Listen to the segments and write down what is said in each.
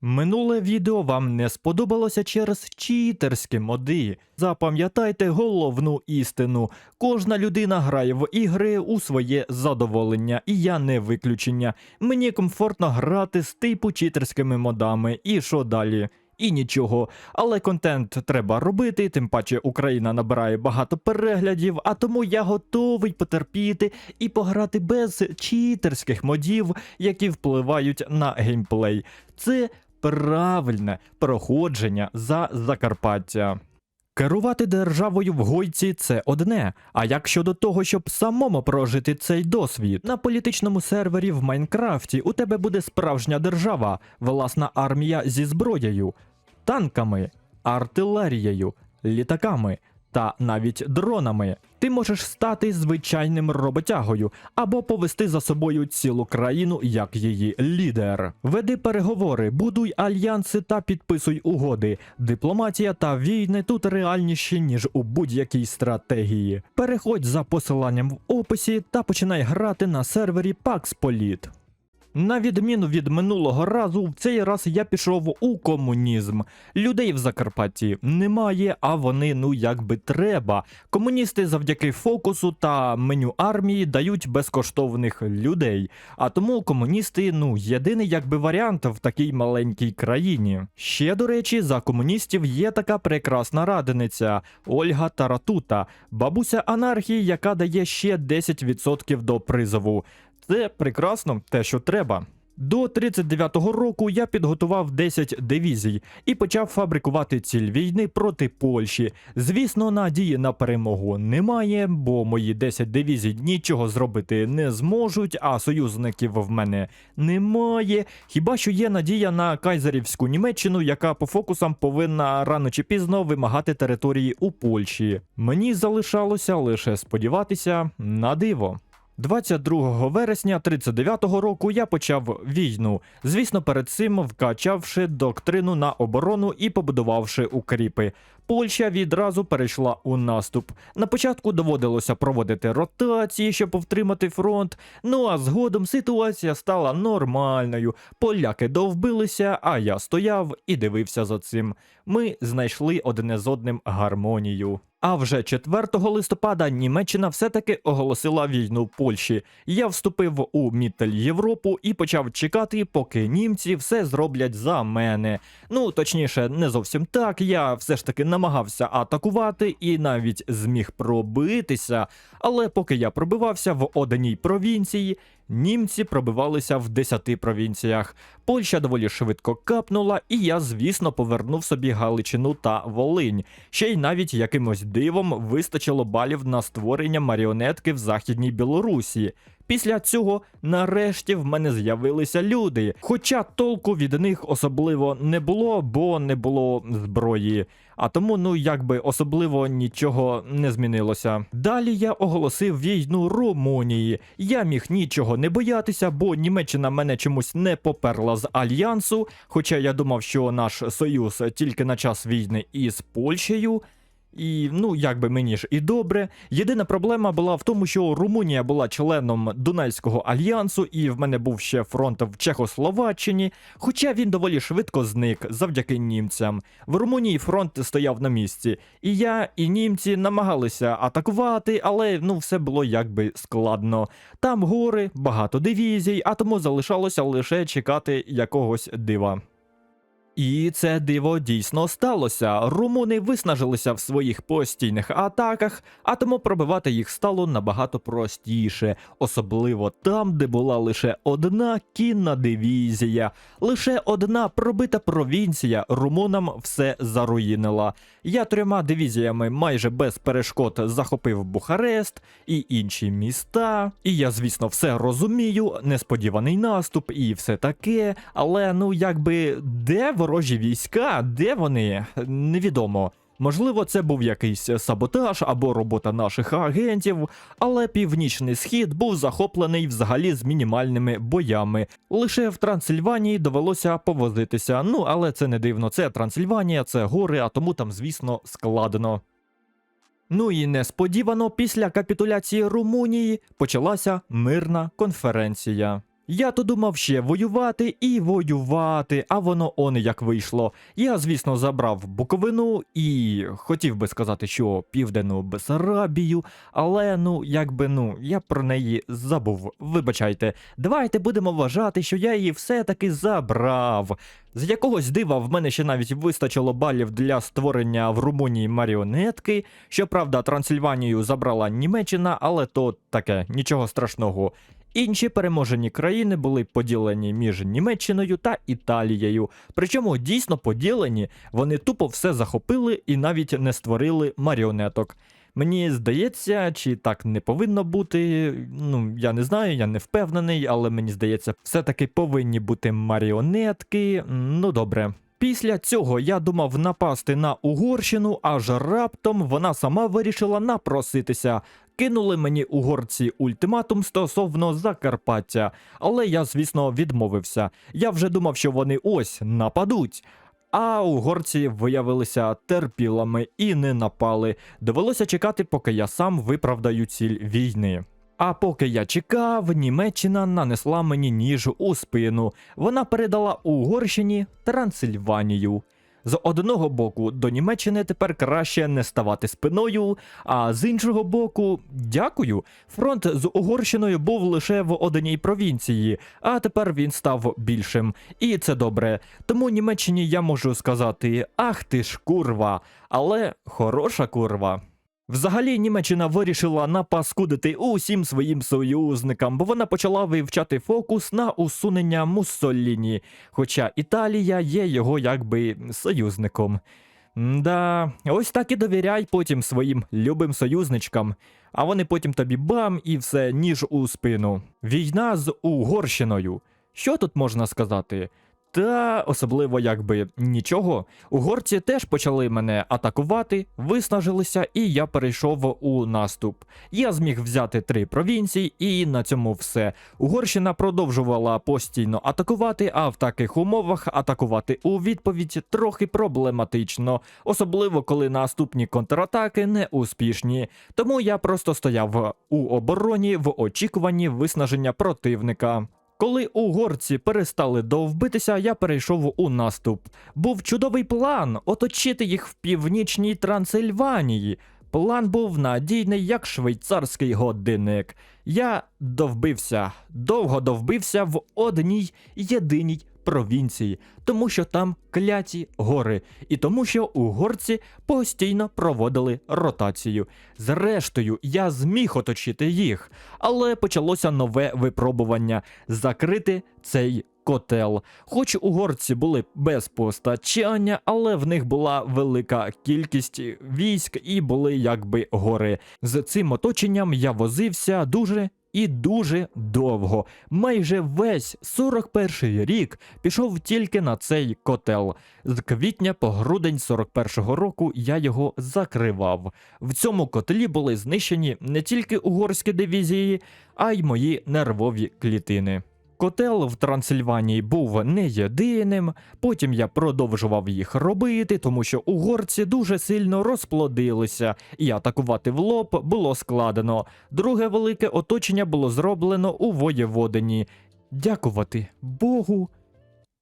Минуле відео вам не сподобалося через читерські моди. Запам'ятайте головну істину: кожна людина грає в ігри у своє задоволення, і я не виключення. Мені комфортно грати з типу читерськими модами, і що далі? І нічого, але контент треба робити, тим паче Україна набирає багато переглядів, а тому я готовий потерпіти і пограти без читерських модів, які впливають на геймплей. Це правильне проходження за Закарпаття. Керувати державою в гойці це одне. А як щодо того, щоб самому прожити цей досвід на політичному сервері в Майнкрафті, у тебе буде справжня держава, власна армія зі зброєю, танками, артилерією, літаками та навіть дронами. Ти можеш стати звичайним роботягою або повести за собою цілу країну як її лідер. Веди переговори, будуй альянси та підписуй угоди. Дипломатія та війни тут реальніші ніж у будь-якій стратегії. Переходь за посиланням в описі та починай грати на сервері Pax Polit. На відміну від минулого разу, в цей раз я пішов у комунізм. Людей в Закарпатті немає, а вони ну як би треба. Комуністи завдяки фокусу та меню армії дають безкоштовних людей. А тому комуністи ну єдиний якби варіант в такій маленькій країні. Ще до речі, за комуністів є така прекрасна радениця Ольга Таратута, бабуся анархії, яка дає ще 10% до призову. Це прекрасно, те, що треба. До 39-го року я підготував 10 дивізій і почав фабрикувати ціль війни проти Польщі. Звісно, надії на перемогу немає, бо мої 10 дивізій нічого зробити не зможуть, а союзників в мене немає. Хіба що є надія на кайзерівську Німеччину, яка по фокусам повинна рано чи пізно вимагати території у Польщі. Мені залишалося лише сподіватися на диво. 22 вересня 39-го року я почав війну. Звісно, перед цим вкачавши доктрину на оборону і побудувавши укріпи. Польща відразу перейшла у наступ. На початку доводилося проводити ротації, щоб втримати фронт. Ну а згодом ситуація стала нормальною. Поляки довбилися, а я стояв і дивився за цим. Ми знайшли одне з одним гармонію. А вже 4 листопада Німеччина все-таки оголосила війну Польщі. Я вступив у Міттель Європу і почав чекати, поки німці все зроблять за мене. Ну точніше, не зовсім так. Я все ж таки намагався атакувати і навіть зміг пробитися. Але поки я пробивався в одній провінції, німці пробивалися в 10 провінціях. Польща доволі швидко капнула, і я, звісно, повернув собі Галичину та Волинь. Ще й навіть якимось дивом вистачило балів на створення маріонетки в Західній Білорусі. Після цього, нарешті, в мене з'явилися люди. Хоча толку від них особливо не було, бо не було зброї. А тому, ну якби особливо нічого не змінилося. Далі я оголосив війну Румунії. Я міг нічого не боятися, бо Німеччина мене чомусь не поперла з альянсу. Хоча я думав, що наш союз тільки на час війни із Польщею. І ну якби мені ж і добре. Єдина проблема була в тому, що Румунія була членом Дунайського альянсу, і в мене був ще фронт в Чехословаччині. Хоча він доволі швидко зник завдяки німцям. В Румунії фронт стояв на місці, і я, і німці намагалися атакувати, але ну все було якби складно. Там гори, багато дивізій, а тому залишалося лише чекати якогось дива. І це диво дійсно сталося. Румуни виснажилися в своїх постійних атаках, а тому пробивати їх стало набагато простіше, особливо там, де була лише одна кінна дивізія. Лише одна пробита провінція румунам все заруїнила. Я трьома дивізіями майже без перешкод захопив Бухарест і інші міста. І я, звісно, все розумію, несподіваний наступ і все таке, але ну якби де ворожі війська, де вони? Невідомо. Можливо, це був якийсь саботаж або робота наших агентів, але північний схід був захоплений взагалі з мінімальними боями. Лише в Трансильванії довелося повозитися. Ну але це не дивно. Це Трансильванія, це гори, а тому там, звісно, складно. Ну і несподівано після капітуляції Румунії почалася мирна конференція. Я то думав ще воювати і воювати, а воно он як вийшло. Я, звісно, забрав Буковину і хотів би сказати, що південну Бесарабію, але ну, якби ну, я про неї забув. Вибачайте, давайте будемо вважати, що я її все-таки забрав. З якогось дива в мене ще навіть вистачило балів для створення в Румунії маріонетки. Щоправда, Трансильванію забрала Німеччина, але то таке, нічого страшного. Інші переможені країни були поділені між Німеччиною та Італією. Причому дійсно поділені, вони тупо все захопили і навіть не створили маріонеток. Мені здається, чи так не повинно бути. Ну, я не знаю, я не впевнений, але мені здається, все-таки повинні бути маріонетки. Ну добре. Після цього я думав напасти на Угорщину, аж раптом вона сама вирішила напроситися. Кинули мені угорці ультиматум стосовно Закарпаття, але я, звісно, відмовився. Я вже думав, що вони ось нападуть. А угорці виявилися терпілами і не напали. Довелося чекати, поки я сам виправдаю ціль війни. А поки я чекав, Німеччина нанесла мені ніж у спину. Вона передала Угорщині Трансильванію. З одного боку, до Німеччини тепер краще не ставати спиною, а з іншого боку, дякую. Фронт з Угорщиною був лише в одній провінції, а тепер він став більшим. І це добре. Тому Німеччині я можу сказати: ах ти ж курва, але хороша курва. Взагалі, Німеччина вирішила напаскудити усім своїм союзникам, бо вона почала вивчати фокус на усунення Муссоліні, хоча Італія є його якби союзником. Да, ось так і довіряй потім своїм любим союзничкам, а вони потім тобі бам і все ніж у спину. Війна з Угорщиною. Що тут можна сказати? Та особливо якби нічого. Угорці теж почали мене атакувати, виснажилися, і я перейшов у наступ. Я зміг взяти три провінції, і на цьому все. Угорщина продовжувала постійно атакувати, а в таких умовах атакувати у відповідь трохи проблематично, особливо коли наступні контратаки не успішні. Тому я просто стояв у обороні в очікуванні виснаження противника. Коли угорці перестали довбитися, я перейшов у наступ. Був чудовий план оточити їх в північній Трансильванії. План був надійний, як швейцарський годинник. Я довбився, довго довбився в одній єдиній провінції, тому що там кляті гори, і тому, що угорці постійно проводили ротацію. Зрештою, я зміг оточити їх, але почалося нове випробування закрити цей котел. Хоч угорці були без постачання, але в них була велика кількість військ і були якби гори. З цим оточенням я возився дуже. І дуже довго, майже весь 41-й рік пішов тільки на цей котел. З квітня по грудень 41-го року я його закривав. В цьому котлі були знищені не тільки угорські дивізії, а й мої нервові клітини. Котел в Трансильванії був не єдиним, потім я продовжував їх робити, тому що угорці дуже сильно розплодилися, і атакувати в лоб було складено. Друге велике оточення було зроблено у воєводині. Дякувати Богу.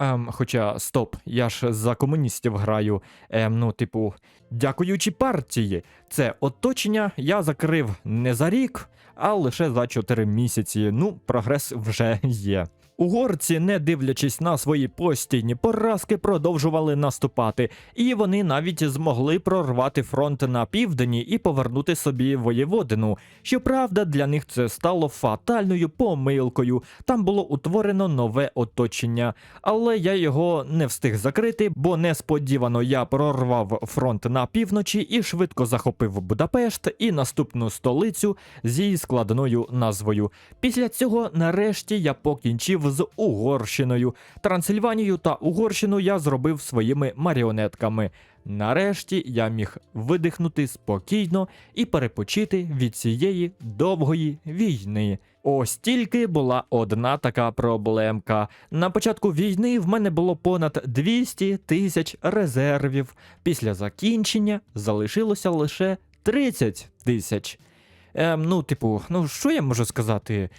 Ем, хоча, стоп, я ж за комуністів граю. Ем, ну, типу, дякуючи партії, це оточення я закрив не за рік, а лише за 4 місяці. Ну, прогрес вже є. Угорці, не дивлячись на свої постійні поразки, продовжували наступати, і вони навіть змогли прорвати фронт на південі і повернути собі воєводину. Щоправда, для них це стало фатальною помилкою. Там було утворено нове оточення, але я його не встиг закрити, бо несподівано я прорвав фронт на півночі і швидко захопив Будапешт і наступну столицю з її складною назвою. Після цього, нарешті, я покінчив з Угорщиною. Трансильванію та Угорщину я зробив своїми маріонетками. Нарешті я міг видихнути спокійно і перепочити від цієї довгої війни. Ось тільки була одна така проблемка. На початку війни в мене було понад 200 тисяч резервів. Після закінчення залишилося лише 30 тисяч. Ем, ну, типу, ну що я можу сказати?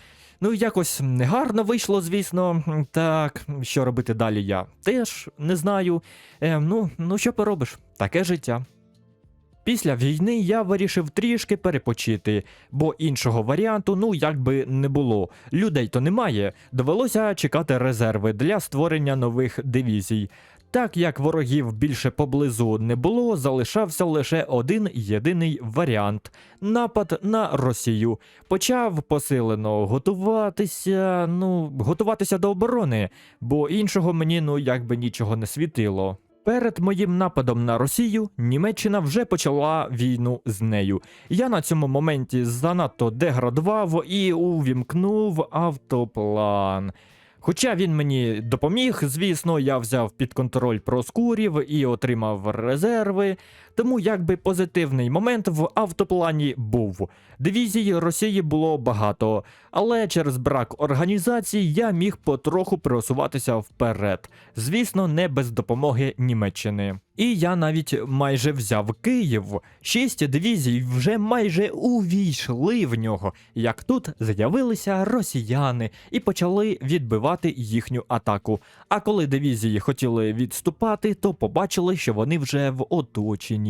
Ну, якось негарно вийшло, звісно. Так, що робити далі я теж не знаю. Е, ну, ну що поробиш? Таке життя. Після війни я вирішив трішки перепочити, бо іншого варіанту ну якби не було. Людей то немає. Довелося чекати резерви для створення нових дивізій. Так як ворогів більше поблизу не було, залишався лише один єдиний варіант напад на Росію. Почав посилено готуватися, ну, готуватися до оборони, бо іншого мені ну якби нічого не світило. Перед моїм нападом на Росію Німеччина вже почала війну з нею. Я на цьому моменті занадто деградував і увімкнув автоплан. Хоча він мені допоміг, звісно, я взяв під контроль проскурів і отримав резерви. Тому якби позитивний момент в автоплані був. Дивізій Росії було багато, але через брак організації я міг потроху просуватися вперед. Звісно, не без допомоги Німеччини. І я навіть майже взяв Київ. Шість дивізій вже майже увійшли в нього, як тут з'явилися росіяни і почали відбивати їхню атаку. А коли дивізії хотіли відступати, то побачили, що вони вже в оточенні.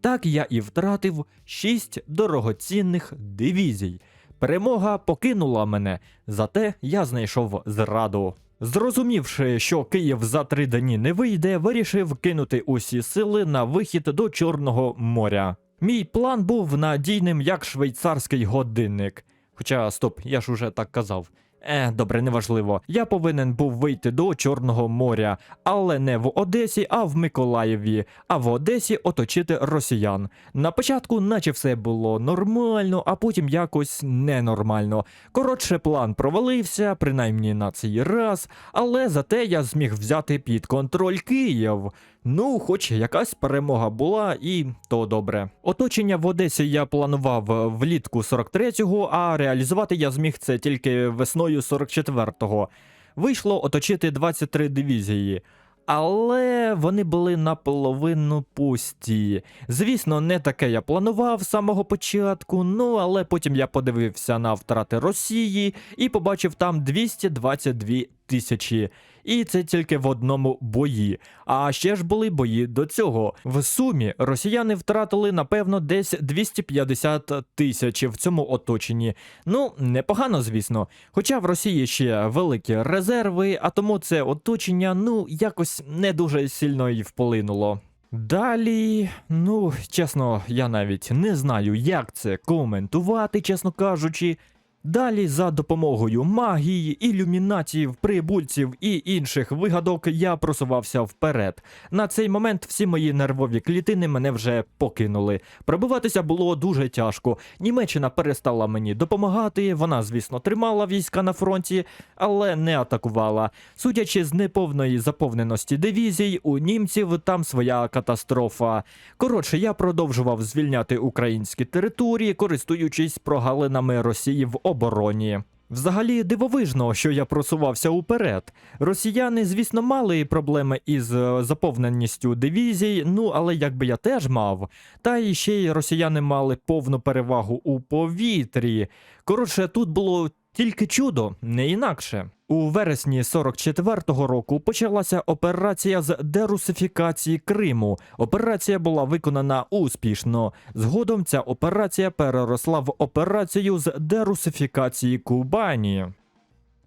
Так я і втратив шість дорогоцінних дивізій. Перемога покинула мене, зате я знайшов зраду. Зрозумівши, що Київ за три дні не вийде, вирішив кинути усі сили на вихід до Чорного моря. Мій план був надійним як швейцарський годинник. Хоча, стоп, я ж уже так казав. Е, добре, неважливо. Я повинен був вийти до Чорного моря, але не в Одесі, а в Миколаєві, а в Одесі оточити росіян. На початку, наче все було нормально, а потім якось ненормально. Коротше, план провалився, принаймні на цей раз, але зате я зміг взяти під контроль Київ. Ну, хоч якась перемога була, і то добре. Оточення в Одесі я планував влітку 43-го, а реалізувати я зміг це тільки весною 44-го. Вийшло оточити 23 дивізії. Але вони були наполовину пусті. Звісно, не таке я планував з самого початку, ну але потім я подивився на втрати Росії і побачив там 222 тисячі. І це тільки в одному бої. А ще ж були бої до цього. В сумі росіяни втратили, напевно, десь 250 тисяч в цьому оточенні. Ну, непогано, звісно. Хоча в Росії ще великі резерви, а тому це оточення, ну, якось не дуже сильно й вплинуло. Далі, ну, чесно, я навіть не знаю, як це коментувати, чесно кажучи. Далі, за допомогою магії, ілюмінатів, прибульців і інших вигадок, я просувався вперед. На цей момент всі мої нервові клітини мене вже покинули. Пробиватися було дуже тяжко. Німеччина перестала мені допомагати. Вона, звісно, тримала війська на фронті, але не атакувала. Судячи з неповної заповненості дивізій, у німців там своя катастрофа. Коротше, я продовжував звільняти українські території, користуючись прогалинами Росії в обороні. Взагалі дивовижно, що я просувався уперед. Росіяни, звісно, мали проблеми із е, заповненістю дивізій, ну але якби я теж мав. Та і ще й росіяни мали повну перевагу у повітрі. Коротше, тут було тільки чудо, не інакше. У вересні 44-го року почалася операція з дерусифікації Криму. Операція була виконана успішно. Згодом ця операція переросла в операцію з дерусифікації Кубані.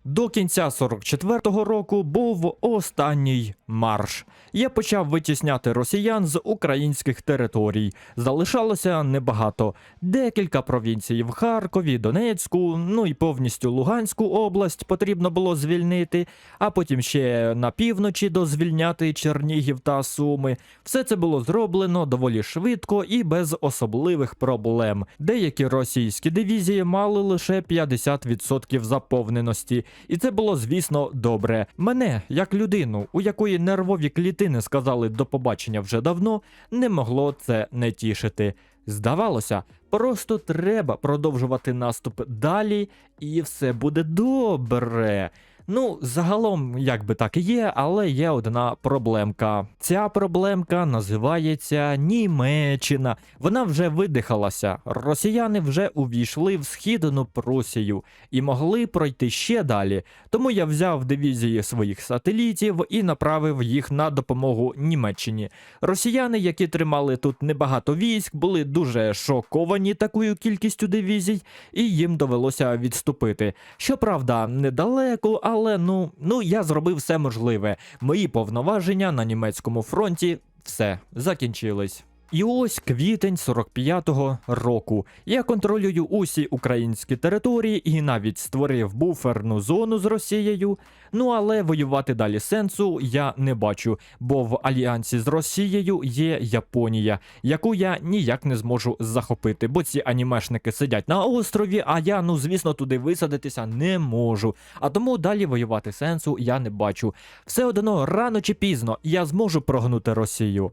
До кінця 44-го року був останній марш. Я почав витісняти росіян з українських територій. Залишалося небагато. Декілька провінцій в Харкові, Донецьку, ну і повністю Луганську область потрібно було звільнити, а потім ще на півночі дозвільняти Чернігів та Суми. Все це було зроблено доволі швидко і без особливих проблем. Деякі російські дивізії мали лише 50% заповненості. І це було, звісно, добре. Мене, як людину, у якої нервові клітини сказали до побачення вже давно, не могло це не тішити. Здавалося, просто треба продовжувати наступ далі, і все буде добре. Ну, загалом, як би так і є, але є одна проблемка. Ця проблемка називається Німеччина. Вона вже видихалася. Росіяни вже увійшли в східну Прусію і могли пройти ще далі. Тому я взяв дивізії своїх сателітів і направив їх на допомогу Німеччині. Росіяни, які тримали тут небагато військ, були дуже шоковані такою кількістю дивізій, і їм довелося відступити. Щоправда, недалеко, але ну, ну я зробив все можливе. Мої повноваження на німецькому фронті все закінчились. І ось квітень 45-го року. Я контролюю усі українські території і навіть створив буферну зону з Росією. Ну але воювати далі сенсу я не бачу, бо в альянсі з Росією є Японія, яку я ніяк не зможу захопити, бо ці анімешники сидять на острові, а я, ну звісно, туди висадитися не можу. А тому далі воювати сенсу я не бачу. Все одно рано чи пізно я зможу прогнути Росію.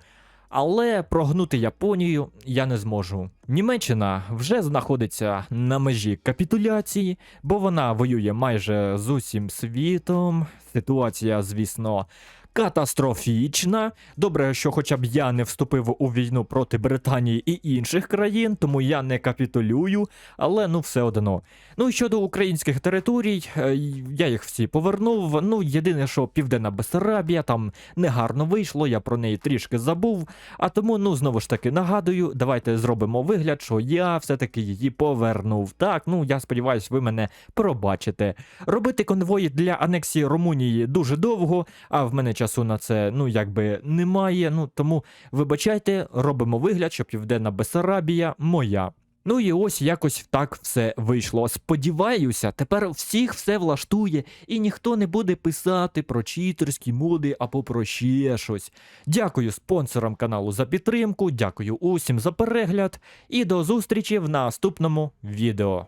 Але прогнути Японію я не зможу. Німеччина вже знаходиться на межі капітуляції, бо вона воює майже з усім світом. Ситуація, звісно, катастрофічна. Добре, що хоча б я не вступив у війну проти Британії і інших країн, тому я не капітулюю, але ну все одно. Ну і щодо українських територій, е, я їх всі повернув. Ну, єдине, що Південна Бессарабія там негарно вийшло, я про неї трішки забув. А тому, ну знову ж таки нагадую, давайте зробимо вигляд, що я все-таки її повернув. Так, ну я сподіваюся, ви мене пробачите. Робити конвої для анексії Румунії дуже довго, а в мене часу на це ну якби немає. Ну тому вибачайте, робимо вигляд, що Південна Бессарабія моя. Ну і ось якось так все вийшло. Сподіваюся, тепер всіх все влаштує, і ніхто не буде писати про читерські моди або про ще щось. Дякую спонсорам каналу за підтримку, дякую усім за перегляд і до зустрічі в наступному відео.